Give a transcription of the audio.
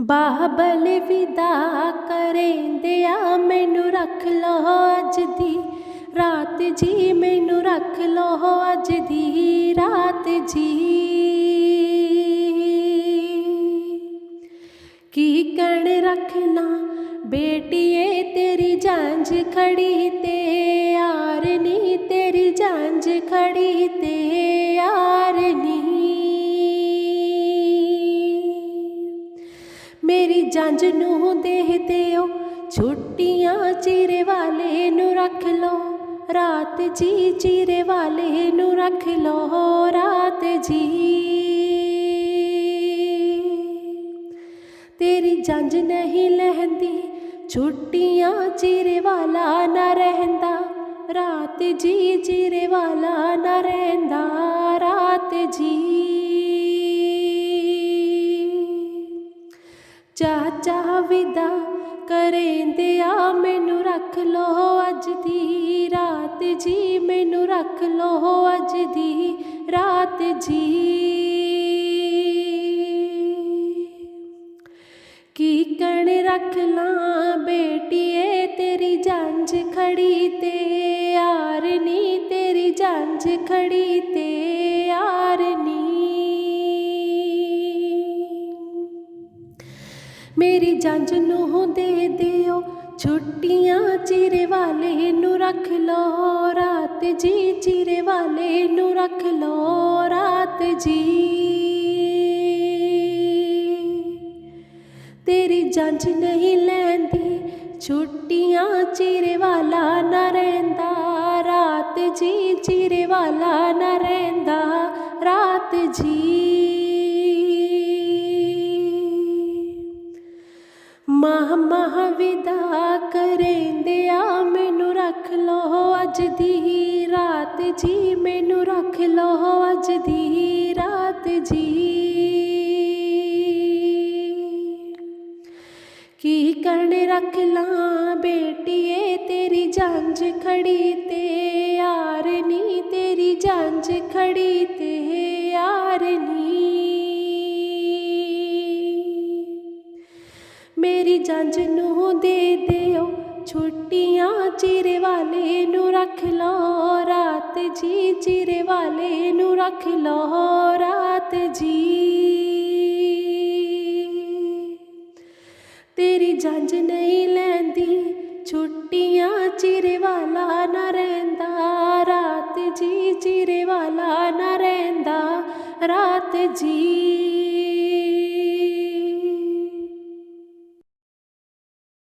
ਬਾਬਲ ਵਿਦਾ ਕਰੇਂਦੇ ਮੈਨੂੰ ਰੱਖ ਲੋ ਅੱਜ ਦੀ ਰਾਤ ਜੀ, ਮੈਨੂੰ ਰੱਖ ਲੋ ਅੱਜ ਦੀ ਰਾਤ ਜੀ। ਕੀ ਕਣ ਰੱਖਣਾ ਬੇਟੀਏ, ਤੇਰੀ ਜਾਂਝ ਖੜੀ ਤੇ ਯਾਰ ਨੀ ਤੇਰੀ ਜਾਂਝ ਖੜੀ ਤੇ। ਮੇਰੀ ਜੰਜ ਨੂੰ ਦੇ ਦਿਓ ਛੁੱਟੀਆਂ ਚੀਰੇ ਵਾਲੇ ਨੂੰ ਰੱਖ ਲਓ। ਰਾਤ ਜੀ ਚੀਰੇ ਵਾਲੇ ਨੂੰ ਰੱਖ ਲਓ। ਰਾਤ ਜੀ। ਤੇਰੀ ਜੰਜ ਨਹੀਂ ਲਹਿੰਦੀ। ਛੁੱਟੀਆਂ ਚੀਰੇ ਵਾਲਾ ਨਾ ਰਹਿੰਦਾ। ਰਾਤ ਜੀ ਚੀਰੇ ਵਾਲਾ ਨਾ ਰਹਿੰਦਾ। ਰਾਤ ਜੀ। ਚਾਹ ਚਾਹ ਵਿਦਾ ਕਰੇਂਦੇ ਆ ਮੈਨੂੰ ਰੱਖ ਲੋ ਅੱਜ ਦੀ ਰਾਤ ਜੀ, ਮੈਨੂੰ ਰੱਖ ਲੋ ਅੱਜ ਦੀ ਰਾਤ ਜੀ। ਕੀ ਕਣ ਰੱਖ ਲਾਂ ਬੇਟੀਏ, ਤੇਰੀ ਜੰਝ ਖੜੀ ਤੇ ਯਾਰ ਨੀ ਤੇਰੀ ਜੰਝ ਖੜੀ ਤੇ। ਮੇਰੀ ਜੰਝ ਨੂੰ ਦੇ ਦਿਓ। ਛੁੱਟੀਆਂ ਚਿਰੇ ਵਾਲੇ ਨੂੰ ਰੱਖ ਲਓ। ਰਾਤ ਜੀ ਚੀਰੇ ਵਾਲੇ ਨੂੰ ਰੱਖ ਲਓ। ਰਾਤ ਜੀ। ਤੇਰੀ ਜੰਝ ਨਹੀਂ ਲੈਂਦੀ। ਛੁੱਟੀਆਂ ਚਿਰੇ ਵਾਲਾ ਨਾ ਰਹਿੰਦਾ। ਰਾਤ ਜੀ ਚਿਰੇ ਵਾਲਾ ਨਾ ਰਹਿੰਦਾ। ਰਾਤ ਜੀ। ਮਾਹ ਮਾਹ ਵਿਦਾ ਕਰੇਂਦੇ ਮੈਨੂੰ ਰੱਖ ਲੋ ਅੱਜ ਦੀ ਰਾਤ ਜੀ। ਮੈਨੂੰ ਰੱਖ ਲੋ ਅੱਜ ਦੀ ਰਾਤ ਜੀ। ਕੀ ਕਰਨ ਰੱਖ ਲਾਂ ਬੇਟੀਏ, ਤੇਰੀ ਜੰਝ ਖੜੀ ਤੇ ਯਾਰ ਨੀ ਤੇਰੀ ਜੰਝ ਖੜੀ ਤੇ। ਮੇਰੀ ਜੰਝ ਨੂੰ ਦੇ ਦਿਓ, ਛੁੱਟੀਆਂ ਚਿਰੇ ਵਾਲੇ ਨੂੰ ਰੱਖ ਲਓ, ਰਾਤ ਜੀ ਚਿਰੇ ਵਾਲੇ ਨੂੰ ਰੱਖ ਲਓ, ਰਾਤ ਜੀ। ਤੇਰੀ ਜੰਝ ਨਹੀਂ ਲੈਂਦੀ, ਛੁੱਟੀਆਂ ਚਿਰੇ ਵਾਲਾ ਨਾ ਰਹਿੰਦਾ, ਰਾਤ ਜੀ ਚਿਰੇ ਵਾਲਾ ਨਾ ਰਹਿੰਦਾ, ਰਾਤ ਜੀ।